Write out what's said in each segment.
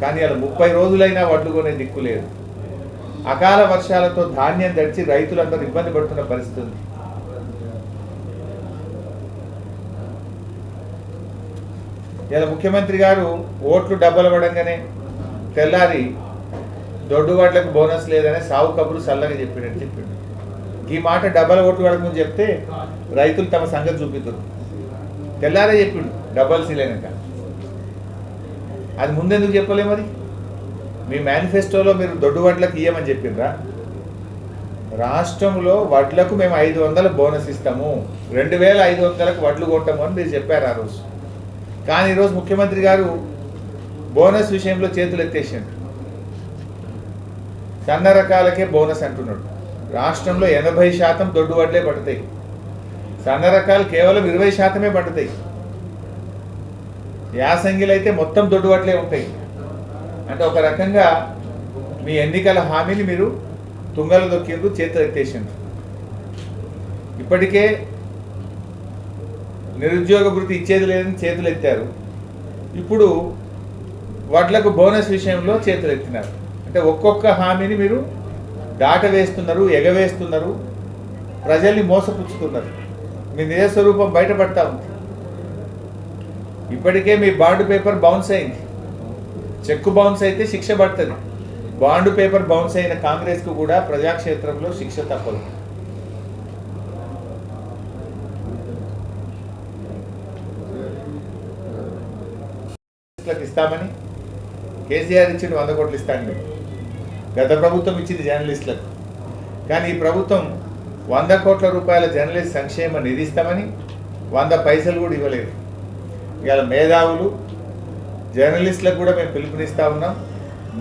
కానీ అలా ముప్పై రోజులైనా వడ్లుకొనే దిక్కు లేదు. అకాల వర్షాలతో ధాన్యం దడిచి రైతులందరూ ఇబ్బంది పడుతున్న పరిస్థితి ఉంది. ఇలా ముఖ్యమంత్రి గారు ఓట్లు డబ్బలు పడంగానే తెల్లారి దొడ్డు వాట్లకు బోనస్ లేదని సావు కబురు చల్లగా చెప్పినట్టు చెప్పిండు. ఈ మాట డబ్బల ఓట్లు పడకముందు చెప్తే రైతులు తమ సంగతి చూపిస్తారు తెల్లారే చెప్పిండు డబ్బలు లేనక అది ముందెందుకు చెప్పలే మరి? మీ మేనిఫెస్టోలో మీరు దొడ్డు వడ్లకు ఇయ్యమని చెప్పిండ్రా? రాష్ట్రంలో వడ్లకు మేము ఐదు వందల బోనస్ ఇస్తాము. రెండు వేల ఐదు వందలకు వడ్లు కొట్టము అని మీరు చెప్పారు ఆ రోజు. కానీ ఈరోజు ముఖ్యమంత్రి గారు బోనస్ విషయంలో చేతులు ఎత్తేసాడు. సన్న రకాలకే బోనస్ అంటున్నాడు. రాష్ట్రంలో ఎనభై శాతం దొడ్డు వడ్లే పడతాయి. సన్న రకాలు కేవలం ఇరవై శాతమే పడతాయి. యాసంగిలు అయితే మొత్తం దొడ్డు ఉంటాయి. అంటే ఒక రకంగా మీ ఎన్నికల హామీని మీరు తుంగలు దొక్కిండ్రు చేతులు ఎత్తేసిండ్రు. ఇప్పటికే నిరుద్యోగ వృత్తి ఇచ్చేది లేదని చేతులు ఎత్తారు. ఇప్పుడు వడ్లకు బోనస్ విషయంలో చేతులు ఎత్తినారు. అంటే ఒక్కొక్క హామీని మీరు దాట వేస్తున్నారు ఎగవేస్తున్నారు ప్రజల్ని మోసపుచ్చుతున్నారు. మీ నిజస్వరూపం బయటపడతా ఉంది. ఇప్పటికే మీ బాండ్ పేపర్ బౌన్స్ అయింది. చెక్కు బౌన్స్ అయితే శిక్ష పడుతుంది. బాండ్ పేపర్ బౌన్స్ అయిన కాంగ్రెస్కు కూడా ప్రజాక్షేత్రంలో శిక్ష తప్పదు. ఇస్తామని కేసీఆర్ ఇచ్చిండు వంద కోట్లు ఇస్తాను గత ప్రభుత్వం ఇచ్చింది జర్నలిస్టులకు. కానీ ఈ ప్రభుత్వం వంద కోట్ల రూపాయల జర్నలిస్ట్ సంక్షేమ నిధిస్తామని వంద పైసలు కూడా ఇవ్వలేదు. ఇవాళ మేధావులు జర్నలిస్టులకు కూడా మేము పిలుపునిస్తూ ఉన్నాం.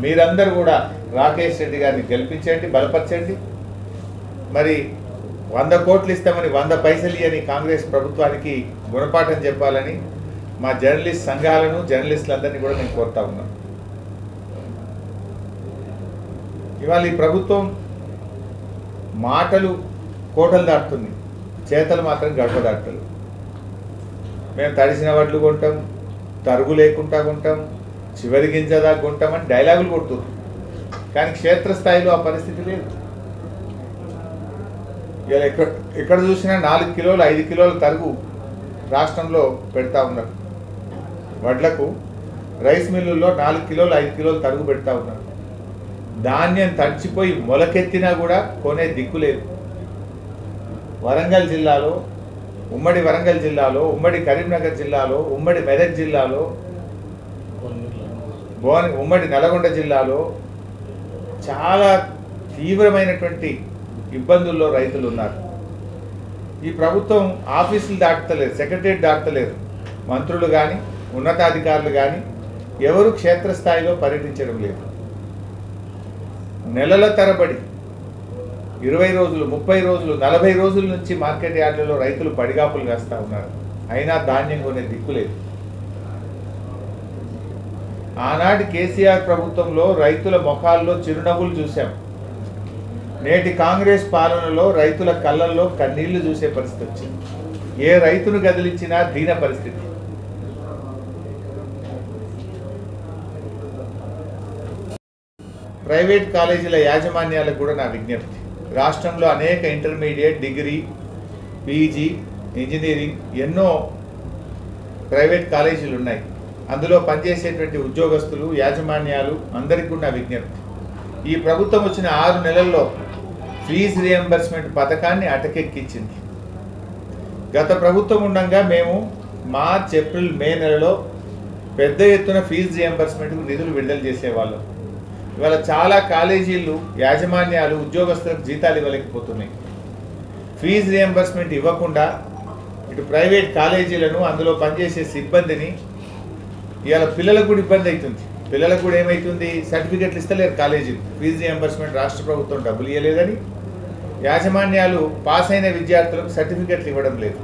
మీరందరూ కూడా రాకేష్ రెడ్డి గారిని గెలిపించండి బలపరచండి. మరి వంద కోట్లు ఇస్తామని వంద పైసలు ఇవ్వని కాంగ్రెస్ ప్రభుత్వానికి గుణపాఠం చెప్పాలని మా జర్నలిస్ట్ సంఘాలను జర్నలిస్టులందరినీ కూడా నేను కోరుతా ఉన్నాను ఇవాళ ఈ ప్రభుత్వం మాటలు కోటలు దాటుతుంది. చేతలు మాత్రం గడప దాటలు మేము తడిసిన వడ్లు కొంటాం తరుగు లేకుండా కొంటాం చివరి గింజ దాకా కొంటామని డైలాగులు కొడుతున్నారు. కానీ క్షేత్రస్థాయిలో ఆ పరిస్థితి లేదు. ఇలా ఎక్కడ ఎక్కడ చూసినా నాలుగు కిలోలు ఐదు కిలోల తరుగు రాష్ట్రంలో పెడతా ఉన్నారు. వడ్లకు రైస్ మిల్లుల్లో నాలుగు కిలోలు ఐదు కిలోలు తరుగు పెడతా ఉన్నారు. ధాన్యం తడిచిపోయి మొలకెత్తినా కూడా కొనే దిక్కు లేదు. వరంగల్ జిల్లాలో ఉమ్మడి వరంగల్ జిల్లాలో ఉమ్మడి కరీంనగర్ జిల్లాలో ఉమ్మడి మెదక్ జిల్లాలో భువన ఉమ్మడి నల్గొండ జిల్లాలో చాలా తీవ్రమైనటువంటి ఇబ్బందుల్లో రైతులు ఉన్నారు. ఈ ప్రభుత్వం ఆఫీసులు దాటలేదు సెక్రటరియట్ దాటలేదు మంత్రులు కానీ ఉన్నతాధికారులు కానీ ఎవరు క్షేత్రస్థాయిలో పర్యటించడం లేదు. నెలల తరబడి ఇరవై రోజులు ముప్పై రోజులు నలభై రోజుల నుంచి మార్కెట్ యార్డులలో రైతులు పడిగాపులు కాస్తా ఉన్నారు. అయినా ధాన్యం కొనే దిక్కులేదు ఆనాటి కేసీఆర్ ప్రభుత్వంలో రైతుల ముఖాల్లో చిరునవ్వులు చూశాం. నేటి కాంగ్రెస్ పాలనలో రైతుల కళ్ళల్లో కన్నీళ్ళు చూసే పరిస్థితి వచ్చింది. ఏ రైతును గదిలించినా దీన పరిస్థితి. ప్రైవేట్ కాలేజీల యాజమాన్యాలకు కూడా నా విజ్ఞప్తి. రాష్ట్రంలో అనేక ఇంటర్మీడియట్ డిగ్రీ పీజీ ఇంజనీరింగ్ ఎన్నో ప్రైవేట్ కాలేజీలు ఉన్నాయి. అందులో పనిచేసేటువంటి ఉద్యోగస్తులు యాజమాన్యాలు అందరికీ ఉన్న విజ్ఞప్తి. ఈ ప్రభుత్వం వచ్చిన ఆరు నెలల్లో ఫీజు రియంబర్స్మెంట్ పథకాన్ని అటకెక్కించింది. గత ప్రభుత్వం ఉండగా మేము మార్చ్ ఏప్రిల్ మే నెలలో పెద్ద ఎత్తున ఫీజు రియంబర్స్మెంట్కు నిధులు విడుదల చేసేవాళ్ళం. ఇవాళ చాలా కాలేజీలు యాజమాన్యాలు ఉద్యోగస్తులకు జీతాలు ఇవ్వలేకపోతున్నాయి. ఫీజు రియంబర్స్మెంట్ ఇవ్వకుండా ఇటు ప్రైవేట్ కాలేజీలను అందులో పనిచేసే సిబ్బందిని ఇవాళ పిల్లలకు కూడా ఇబ్బంది అవుతుంది. పిల్లలకు కూడా ఏమవుతుంది సర్టిఫికెట్లు ఇస్తలేరు కాలేజీలు. ఫీజు రియంబర్స్మెంట్ రాష్ట్ర ప్రభుత్వం డబ్బులు ఇవ్వలేదని యాజమాన్యాలు పాస్ అయిన విద్యార్థులకు సర్టిఫికెట్లు ఇవ్వడం లేదు.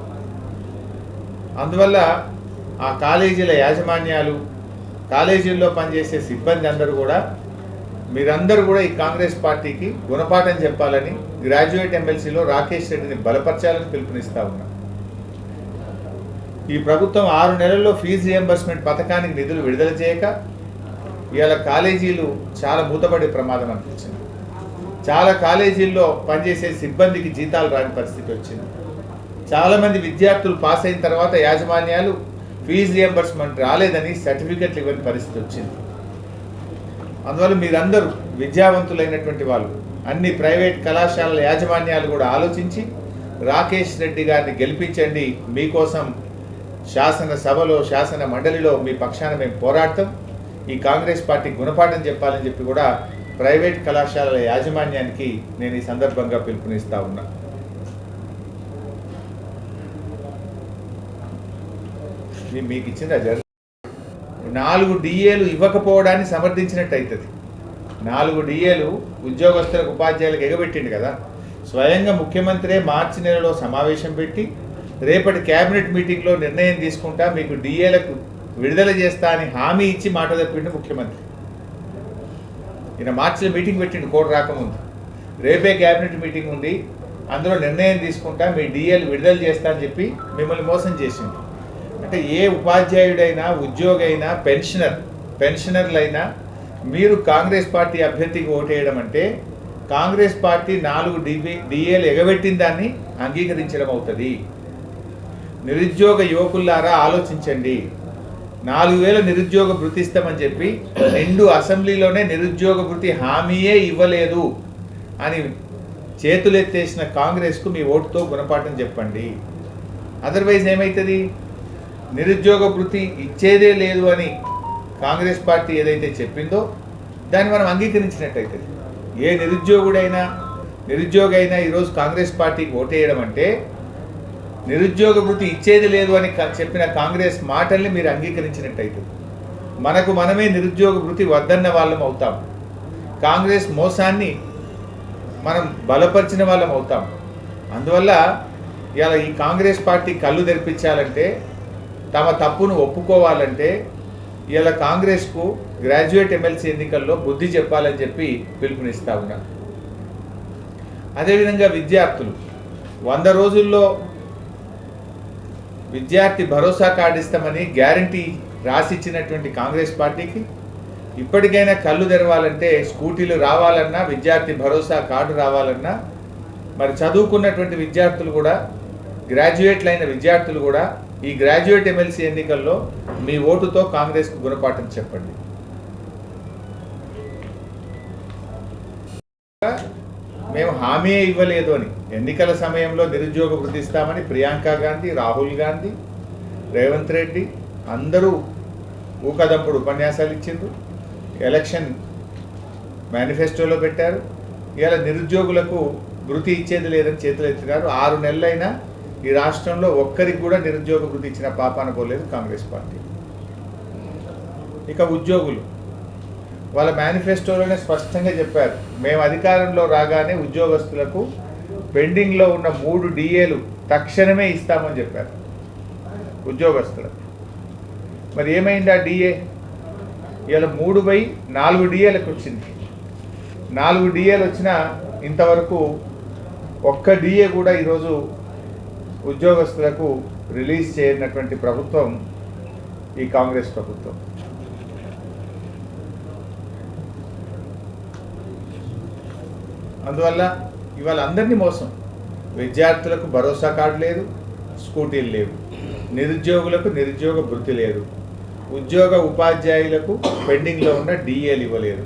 అందువల్ల ఆ కాలేజీల యాజమాన్యాలు కాలేజీల్లో పనిచేసే సిబ్బంది అందరూ కూడా మీరందరూ కూడా ఈ కాంగ్రెస్ పార్టీకి గుణపాఠం చెప్పాలని గ్రాడ్యుయేట్ ఎమ్మెల్సీలో రాకేష్ రెడ్డిని బలపరచాలని పిలుపునిస్తా ఉన్నా. ఈ ప్రభుత్వం ఆరు నెలల్లో ఫీజు రియంబర్స్మెంట్ పథకానికి నిధులు విడుదల చేయక ఇవాళ కాలేజీలు చాలా మూతపడే ప్రమాదం అనిపించింది. చాలా కాలేజీల్లో పనిచేసే సిబ్బందికి జీతాలు రాని పరిస్థితి వచ్చింది. చాలామంది విద్యార్థులు పాస్ అయిన తర్వాత యాజమాన్యాలు ఫీజు రియంబర్స్మెంట్ రాలేదని సర్టిఫికెట్లు ఇవ్వని పరిస్థితి వచ్చింది. అందువల్ల మీరందరూ విద్యావంతులైనటువంటి వాళ్ళు అన్ని ప్రైవేట్ కళాశాలల యాజమాన్యాలు కూడా ఆలోచించి రాకేష్ రెడ్డి గారిని గెలిపించండి. మీకోసం శాసన సభలో శాసన మండలిలో మీ పక్షాన మేము పోరాడతాం. ఈ కాంగ్రెస్ పార్టీ గుణపాఠం చెప్పాలని చెప్పి కూడా ప్రైవేట్ కళాశాలల యాజమాన్యానికి నేను ఈ సందర్భంగా పిలుపునిస్తా ఉన్నా. మీకు ఇచ్చిన నాలుగు డిఏలు ఇవ్వకపోవడాన్ని సమర్థించినట్టు అవుతుంది నాలుగు డిఏలు ఉద్యోగస్తులకు ఉపాధ్యాయులకు ఎగబెట్టిండు కదా. స్వయంగా ముఖ్యమంత్రే మార్చి నెలలో సమావేశం పెట్టి రేపటి కేబినెట్ మీటింగ్లో నిర్ణయం తీసుకుంటా మీకు డిఏలకు విడుదల చేస్తా అని హామీ ఇచ్చి మాట తప్పిండు ముఖ్యమంత్రి. ఈయన మార్చిలో మీటింగ్ పెట్టిండు కోర్టు రాకముందు. రేపే కేబినెట్ మీటింగ్ ఉంది అందులో నిర్ణయం తీసుకుంటా మీ డిఏలు విడుదల చేస్తా అని చెప్పి మిమ్మల్ని మోసం చేసిండు. అంటే ఏ ఉపాధ్యాయుడైనా ఉద్యోగి అయినా పెన్షనర్ పెన్షనర్లైనా మీరు కాంగ్రెస్ పార్టీ అభ్యర్థికి ఓటేయడం అంటే కాంగ్రెస్ పార్టీ నాలుగు డిబి డిఏలు ఎగబెట్టిన దాన్ని అంగీకరించడం అవుతుంది. నిరుద్యోగ యువకుల్లారా ఆలోచించండి. నాలుగు వేల నిరుద్యోగ భృతి ఇస్తామని చెప్పి రెండు అసెంబ్లీలోనే నిరుద్యోగ భృతి హామీయే ఇవ్వలేదు అని చేతులెత్తేసిన కాంగ్రెస్కు మీ ఓటుతో గుణపాఠం చెప్పండి. అదర్వైజ్ ఏమవుతుంది నిరుద్యోగ వృత్తి ఇచ్చేదే లేదు అని కాంగ్రెస్ పార్టీ ఏదైతే చెప్పిందో దాన్ని మనం అంగీకరించినట్టయితే ఏ నిరుద్యోగుడైనా నిరుద్యోగి అయినా ఈరోజు కాంగ్రెస్ పార్టీకి ఓటేయడం అంటే నిరుద్యోగ వృత్తి ఇచ్చేది లేదు అని చెప్పిన కాంగ్రెస్ మాటల్ని మీరు అంగీకరించినట్టయితే మనకు మనమే నిరుద్యోగ వృత్తి వద్దన్న వాళ్ళం అవుతాం. కాంగ్రెస్ మోసాన్ని మనం బలపరిచిన వాళ్ళం అవుతాం. అందువల్ల ఇలా ఈ కాంగ్రెస్ పార్టీ కళ్ళు తెరిపించాలంటే తమ తప్పును ఒప్పుకోవాలంటే ఇలా కాంగ్రెస్కు గ్రాడ్యుయేట్ ఎమ్మెల్సీ ఎన్నికల్లో బుద్ధి చెప్పాలని చెప్పి పిలుపునిస్తా ఉన్నా. అదేవిధంగా విద్యార్థులు వంద రోజుల్లో విద్యార్థి భరోసా కార్డు ఇస్తామని గ్యారంటీ రాసిచ్చినటువంటి కాంగ్రెస్ పార్టీకి ఇప్పటికైనా కళ్ళు తెరవాలంటే స్కూటీలు రావాలన్నా విద్యార్థి భరోసా కార్డు రావాలన్నా మరి చదువుకున్నటువంటి విద్యార్థులు కూడా గ్రాడ్యుయేట్లు అయిన విద్యార్థులు కూడా ఈ గ్రాడ్యుయేట్ ఎమ్మెల్సీ ఎన్నికల్లో మీ ఓటుతో కాంగ్రెస్కు గుణపాఠం చెప్పండి. మేము హామీ ఇవ్వలేదు అని ఎన్నికల సమయంలో నిరుద్యోగ వృద్ధి ఇస్తామని ప్రియాంక గాంధీ రాహుల్ గాంధీ రేవంత్ రెడ్డి అందరూ ఊకదంపుడు ఉపన్యాసాలు ఇచ్చిండ్రు. ఎలక్షన్ మేనిఫెస్టోలో పెట్టారు. ఇలా నిరుద్యోగులకు వృత్తి ఇచ్చేది లేదని చేతులు ఎత్తినారు ఆరు నెలలైనా ఈ రాష్ట్రంలో ఒక్కరికి కూడా నిరుద్యోగ వృత్తి ఇచ్చిన పాప అనుకోలేదు కాంగ్రెస్ పార్టీ. ఇక ఉద్యోగులు. వాళ్ళ మేనిఫెస్టోలోనే స్పష్టంగా చెప్పారు. మేము అధికారంలో రాగానే ఉద్యోగస్తులకు పెండింగ్లో ఉన్న మూడు డిఏలు తక్షణమే ఇస్తామని చెప్పారు ఉద్యోగస్తులకు. మరి ఏమైంది ఆ డిఏ? ఇలా మూడు బై నాలుగు డిఏలకు వచ్చింది. నాలుగు డిఏలు వచ్చినా ఇంతవరకు ఒక్క డిఏ కూడా ఈరోజు ఉద్యోగస్తులకు రిలీజ్ చేయనటువంటి ప్రభుత్వం ఈ కాంగ్రెస్ ప్రభుత్వం. అందువల్ల ఇవాళ అందరినీ మోసం. విద్యార్థులకు భరోసా కార్డు లేదు స్కూటీలు లేవు. నిరుద్యోగులకు నిరుద్యోగ భృతి లేదు. ఉద్యోగ ఉపాధ్యాయులకు పెండింగ్లో ఉన్న డిఏలు ఇవ్వలేదు.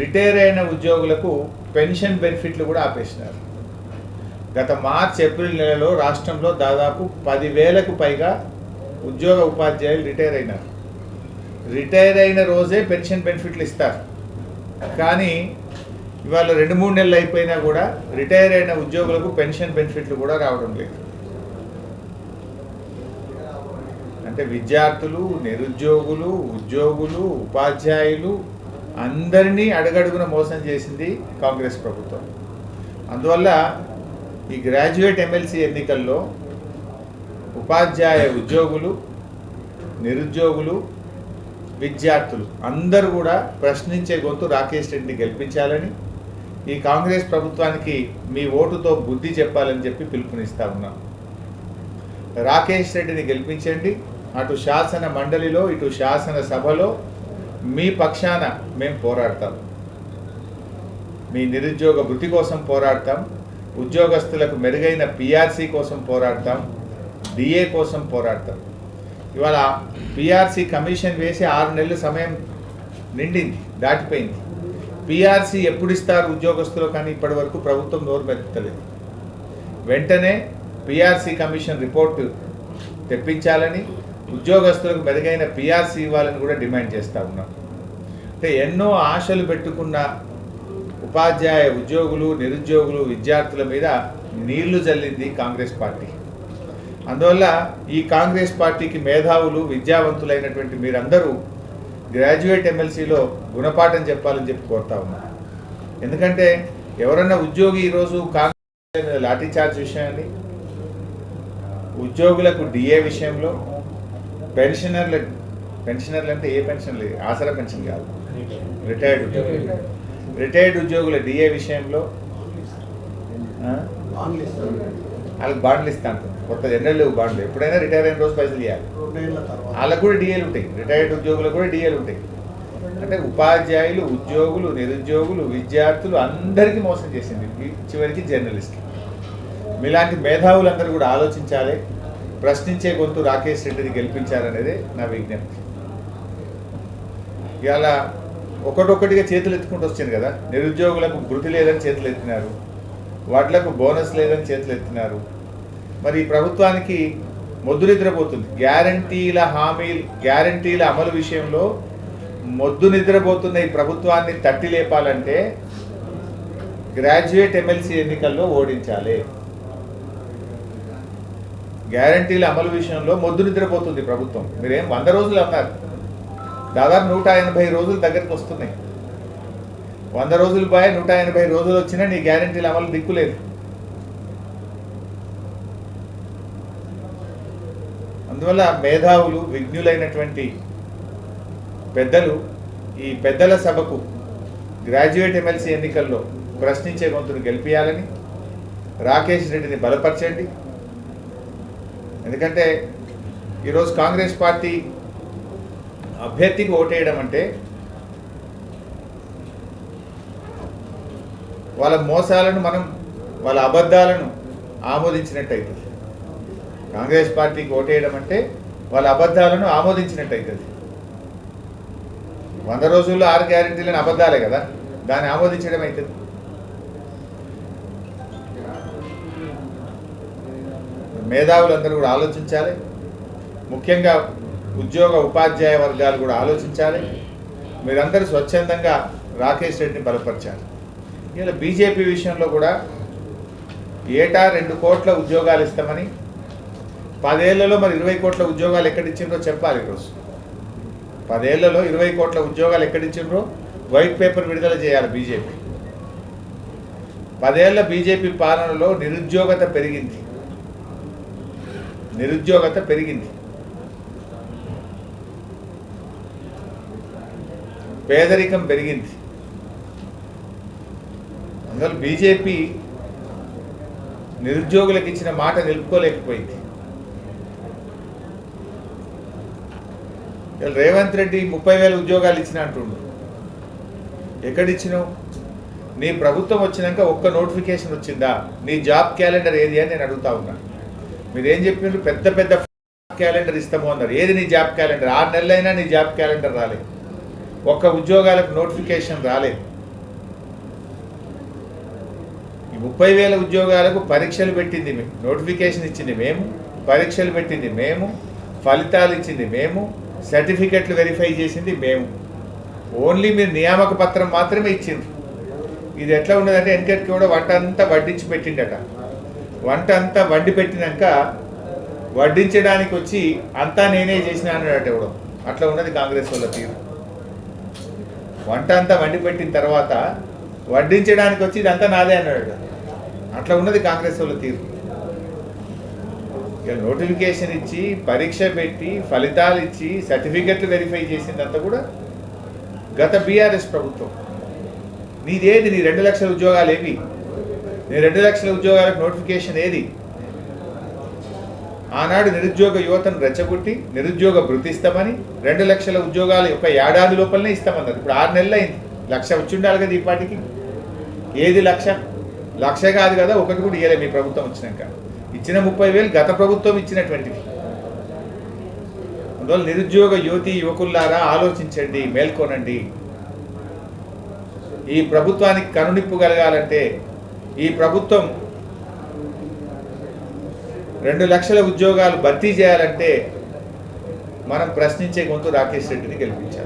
రిటైర్ అయిన ఉద్యోగులకు పెన్షన్ బెనిఫిట్లు కూడా ఆపేసినారు. గత మార్చ్ ఏప్రిల్ నెలలో రాష్ట్రంలో దాదాపు పదివేలకు పైగా ఉద్యోగ ఉపాధ్యాయులు రిటైర్ అయినారు. రిటైర్ అయిన రోజే పెన్షన్ బెనిఫిట్లు ఇస్తారు. కానీ ఇవాళ రెండు మూడు నెలలు అయిపోయినా కూడా రిటైర్ అయిన ఉద్యోగులకు పెన్షన్ బెనిఫిట్లు కూడా రావడం లేదు. అంటే విద్యార్థులు నిరుద్యోగులు ఉద్యోగులు ఉపాధ్యాయులు అందరినీ అడుగడుగున మోసం చేసింది కాంగ్రెస్ ప్రభుత్వం. అందువల్ల ఈ గ్రాడ్యుయేట్ ఎమ్మెల్సీ ఎన్నికల్లో ఉపాధ్యాయ ఉద్యోగులు నిరుద్యోగులు విద్యార్థులు అందరూ కూడా ప్రశ్నించే గొంతు రాకేష్ రెడ్డిని గెలిపించాలని ఈ కాంగ్రెస్ ప్రభుత్వానికి మీ ఓటుతో బుద్ధి చెప్పాలని చెప్పి పిలుపునిస్తా ఉన్నాం. రాకేష్ రెడ్డిని గెలిపించండి. అటు శాసన మండలిలో ఇటు శాసన సభలో మీ పక్షాన మేము పోరాడతాం. మీ నిరుద్యోగ వృత్తి కోసం పోరాడతాం. ఉద్యోగస్తులకు మెరుగైన పిఆర్సీ కోసం పోరాడతాం డిఏ కోసం పోరాడతాం. ఇవాళ పిఆర్సీ కమిషన్ వేసి ఆరు నెలల సమయం నిండింది దాటిపోయింది. పిఆర్సీ ఎప్పుడు ఇస్తారు ఉద్యోగస్తులు కానీ ఇప్పటి వరకు ప్రభుత్వం నోరు మెత్తలేదు. వెంటనే పిఆర్సీ కమిషన్ రిపోర్టు తెప్పించాలని ఉద్యోగస్తులకు మెరుగైన పిఆర్సీ ఇవ్వాలని కూడా డిమాండ్ చేస్తూ ఉన్నాం. అంటే ఎన్నో ఆశలు పెట్టుకున్న ఉపాధ్యాయ ఉద్యోగులు నిరుద్యోగులు విద్యార్థుల మీద నీళ్ళు జల్లింది కాంగ్రెస్ పార్టీ. అందువల్ల ఈ కాంగ్రెస్ పార్టీకి మేధావులు విద్యావంతులైనటువంటి మీరందరూ గ్రాడ్యుయేట్ ఎమ్మెల్సీలో గుణపాఠం చెప్పాలని చెప్పి కోరుతా ఉన్నా. ఎందుకంటే ఎవరన్నా ఉద్యోగి ఈరోజు కాంగ్రెస్ లాఠీ చార్జ్ విషయాన్ని ఉద్యోగులకు డిఏ విషయంలో పెన్షనర్ల పెన్షనర్లు అంటే ఏ పెన్షన్ లేదు ఆసరా పెన్షన్ కాదు. రిటైర్డ్ ఉద్యోగులు. రిటైర్డ్ ఉద్యోగుల డిఏ విషయంలో వాళ్ళకి బాండ్లు ఇస్తా అంటుంది. కొత్త జనరల్ లేవు బాండ్లు ఎప్పుడైనా రిటైర్ అయిన రోజు పైసలు ఇవ్వాలి వాళ్ళకు కూడా డిఏలు ఉంటాయి. రిటైర్డ్ ఉద్యోగులకు కూడా డిఏలు ఉంటాయి. అంటే ఉపాధ్యాయులు ఉద్యోగులు నిరుద్యోగులు విద్యార్థులు అందరికీ మోసం చేసింది చివరికి జర్నలిస్ట్. మీలాంటి మేధావులందరూ కూడా ఆలోచించాలి. ప్రశ్నించే గొంతు రాకేష్ రెడ్డిని గెలిపించాలనేదే నా విజ్ఞప్తి. ఇవాళ ఒకటొక్కటిగా చేతులు ఎత్తుకుంటూ వచ్చింది కదా. నిరుద్యోగులకు వృద్ధి లేదని చేతులు ఎత్తినారు. వాటిలకు బోనస్ లేదని చేతులు ఎత్తినారు. మరి ఈ ప్రభుత్వానికి మొద్దు నిద్రపోతుంది. గ్యారంటీల హామీలు గ్యారంటీల అమలు విషయంలో మొద్దు నిద్రపోతున్న ఈ ప్రభుత్వాన్ని తట్టి లేపాలంటే గ్రాడ్యుయేట్ ఎమ్మెల్సీ ఎన్నికల్లో ఓడించాలి. గ్యారంటీల అమలు విషయంలో మొద్దు నిద్రపోతుంది ప్రభుత్వం. మీరేం వంద రోజులు అన్నారు? దాదాపు నూట ఎనభై రోజులు దగ్గరికి వస్తున్నాయి. వంద రోజులు పోయా నూట ఎనభై రోజులు వచ్చినా నీ గ్యారంటీల అమలు దిక్కులేదు అందువల్ల మేధావులు విజ్ఞులైనటువంటి పెద్దలు ఈ పెద్దల సభకు గ్రాడ్యుయేట్ ఎమ్మెల్సీ ఎన్నికల్లో ప్రశ్నించే గొంతును గెలిపించాలని రాకేష్ రెడ్డిని బలపరచండి. ఎందుకంటే ఈరోజు కాంగ్రెస్ పార్టీ అభ్యర్థికి ఓటేయడం అంటే వాళ్ళ మోసాలను మనం వాళ్ళ అబద్ధాలను ఆమోదించినట్టు అవుతుంది కాంగ్రెస్ పార్టీకి ఓటేయడం అంటే వాళ్ళ అబద్ధాలను ఆమోదించినట్టు అవుతుంది వంద రోజుల్లో ఆరు గ్యారెంటీలను అబద్ధాలే కదా దాన్ని ఆమోదించడం అవుతుంది మేధావులందరూ కూడా ఆలోచించాలి. ముఖ్యంగా ఉద్యోగ ఉపాధ్యాయ వర్గాలు కూడా ఆలోచించాలి. మీరందరూ స్వచ్ఛందంగా రాకేష్ రెడ్డిని బలపరచాలి ఇలా బీజేపీ విషయంలో కూడా ఏటా రెండు కోట్ల ఉద్యోగాలు ఇస్తామని పదేళ్ళలో మరి ఇరవై కోట్ల ఉద్యోగాలు ఎక్కడిచ్చిండ్రో చెప్పాలి ఈరోజు. పదేళ్ళలో ఇరవై కోట్ల ఉద్యోగాలు ఎక్కడిచ్చిండ్రో వైట్ పేపర్ విడుదల చేయాలి బీజేపీ. పదేళ్ళ బీజేపీ పాలనలో నిరుద్యోగత పెరిగింది. నిరుద్యోగత పెరిగింది. పేదరికం పెరిగింది. అందువల్ల బీజేపీ నిరుద్యోగులకు ఇచ్చిన మాట నిలుపుకోలేకపోయింది. రేవంత్ రెడ్డి ముప్పై వేల ఉద్యోగాలు ఇచ్చిన అంటుండు. ఎక్కడిచ్చినావు? నీ ప్రభుత్వం వచ్చినాక ఒక్క నోటిఫికేషన్ వచ్చిందా? నీ జాబ్ క్యాలెండర్ ఏది అని నేను అడుగుతా ఉన్నా. మీరేం చెప్పినారు? పెద్ద పెద్ద క్యాలెండర్ ఇస్తాము అన్నారు. ఏది నీ జాబ్ క్యాలెండర్? ఆరు నెలలైనా నీ జాబ్ క్యాలెండర్ రాలేదు. ఒక్క ఉద్యోగాలకు నోటిఫికేషన్ రాలేదు. ఈ ముప్పై వేల ఉద్యోగాలకు పరీక్షలు పెట్టింది మేము నోటిఫికేషన్ ఇచ్చింది మేము పరీక్షలు పెట్టింది మేము ఫలితాలు ఇచ్చింది మేము సర్టిఫికెట్లు వెరిఫై చేసింది మేము. ఓన్లీ మీరు నియామక పత్రం మాత్రమే ఇచ్చింది ఇది ఎట్లా ఉన్నదంటే వెనకటికి కూడా వంట అంతా వడ్డించి పెట్టిండట. వంట అంతా వండి పెట్టినాక వడ్డించడానికి వచ్చి అంతా నేనే చేసినా అన్నాడట ఇవ్వడం అట్లా ఉన్నది కాంగ్రెస్ వాళ్ళ తీరు. వంట అంతా వండి పెట్టిన తర్వాత వడ్డించడానికి వచ్చి ఇదంతా నాదే అన్నాడు. అట్లా ఉన్నది కాంగ్రెస్ వాళ్ళ తీరు ఇక నోటిఫికేషన్ ఇచ్చి పరీక్ష పెట్టి ఫలితాలు ఇచ్చి సర్టిఫికెట్లు వెరిఫై చేసిందంతా కూడా గత బీఆర్ఎస్ ప్రభుత్వం. నీదేది? నీ రెండు లక్షల ఉద్యోగాలు ఏవి నీ రెండు లక్షల ఉద్యోగాలకు నోటిఫికేషన్ ఏది? ఆనాడు నిరుద్యోగ యువతను రెచ్చగొట్టి నిరుద్యోగ భృతి ఇస్తామని రెండు లక్షల ఉద్యోగాలు ఒక ఏడాది లోపలనే ఇస్తామన్నారు. ఇప్పుడు ఆరు నెలలు అయింది లక్ష వచ్చి ఉండాలి కదా ఈ పాటికి? ఏది లక్ష? లక్ష కాదు కదా ఒకటి కూడా ఇయ్యలే మీ ప్రభుత్వం వచ్చినాక. ఇచ్చిన ముప్పై వేలు గత ప్రభుత్వం ఇచ్చినటువంటివి. అందువల్ల నిరుద్యోగ యువతి యువకుల్లారా ఆలోచించండి మేల్కొనండి. ఈ ప్రభుత్వానికి కనునిప్పు కలగాలంటే ఈ ప్రభుత్వం రెండు లక్షల ఉద్యోగాలు భర్తీ చేయాలంటే మనం ప్రశ్నించే గొంతు రాకేష్ రెడ్డిని గెలిపించాం